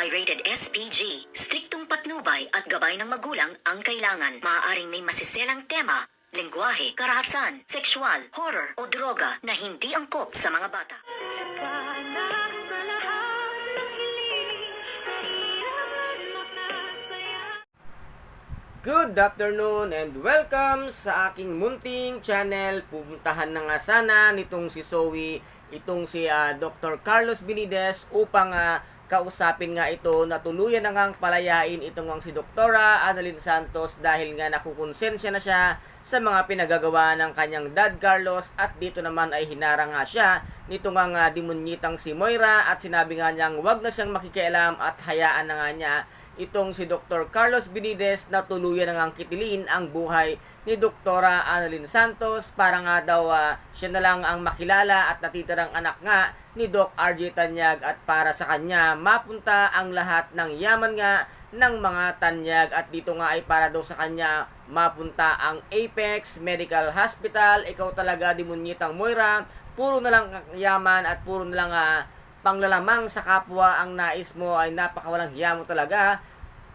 Copy-rated SPG. Striktong patnubay at gabay ng magulang ang kailangan. Maaaring may masiselang tema, lengguwahe, karahasan, sexual, horror o droga na hindi angkop sa mga bata. Good afternoon and welcome sa aking munting channel. Pupuntahan na nga sana nitong si Zoe, itong si ah, Dr. Carlos Benides upang ah, kausapin nga ito na tuluyan na ngang palayain itong si Doktora Annalyn Santos dahil nga nakukonsensya na siya sa mga pinagagawa ng kanyang dad Carlos at dito naman ay hinarang nga siya nito nga nga demonyitang si Moira at sinabi nga niyang wag na siyang makikialam at hayaan na nga niya itong si Dr. Carlos Benides na tuluyan na ngang kitilin ang buhay ni Doktora Annalyn Santos. Para nga daw ah, siya na lang ang makilala at natitirang anak nga ni Doc RJ Tanyag. At para sa kanya mapunta ang lahat ng yaman nga ng mga Tanyag. At dito nga ay para daw sa kanya mapunta ang Apex Medical Hospital. Ikaw talaga demonyitang Moira. Puro na lang yaman at puro na lang ah, panglalamang sa kapwa ang nais mo ay napakawalang hiya mo talaga,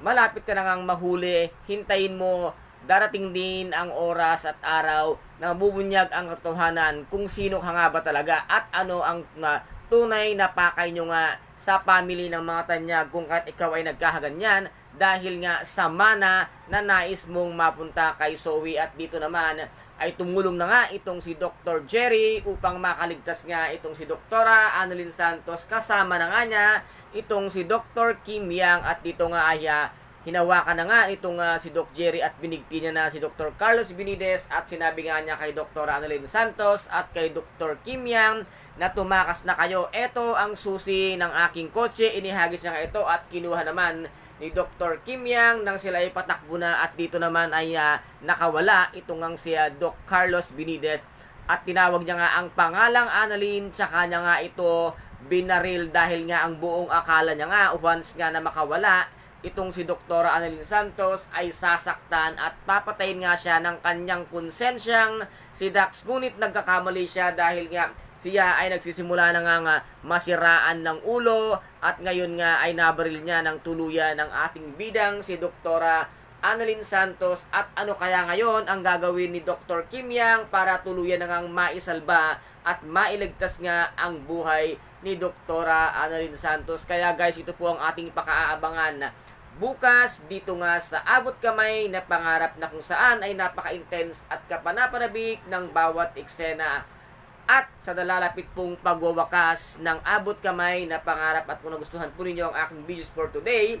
malapit ka na ngang mahuli, hintayin mo, darating din ang oras at araw na mabubunyag ang katotohanan kung sino ka nga ba talaga at ano ang nga tunay na pakay nyo nga sa family ng mga tanyag kung kahit ikaw ay nagkahaganyan dahil nga sa mana na nais mong mapunta kay Zoe at dito naman ay tumulong na nga itong si Dr. Jerry upang makaligtas nga itong si Doktora Annalyn Santos kasama na nga niya itong si Dr. Kim Yang at dito nga ay ah, hinawakan na nga itong ah, si Doc Jerry at binigti niya na si Dr. Carlos Benides at sinabi nga niya kay Dr. Annalyn Santos at kay Dr. Kim Yang na tumakas na kayo. Ito ang susi ng aking kotse. Inihagis niya nga ito at kinuha naman ni Dr. Kim Yang nang sila ay patakbo na at dito naman ay ah, nakawala itong ang si ah, Doc Carlos Benides at tinawag niya nga ang pangalang Annalyn sa kanya nga ito binaril dahil nga ang buong akala niya nga once nga na makawala itong si Dr. Annalyn Santos ay sasaktan at papatayin nga siya ng kanyang konsensyang si Dax. Ngunit nagkakamali siya dahil nga siya ay nagsisimula na nga, nga masiraan ng ulo at ngayon nga ay nabaril niya ng tuluyan ng ating bidang si Dr. Annalyn Santos at ano kaya ngayon ang gagawin ni Dr. Kim Yang para tuluyan na ngang maisalba at mailigtas nga ang buhay ni Dr. Annalyn Santos. Kaya guys, ito po ang ating pakaabangan bukas dito nga sa abot kamay na pangarap na kung saan ay napaka-intense at kapanapanabik ng bawat eksena at sa nalalapit pong pagwawakas ng abot kamay na pangarap at kung nagustuhan po ninyo ang aking videos for today,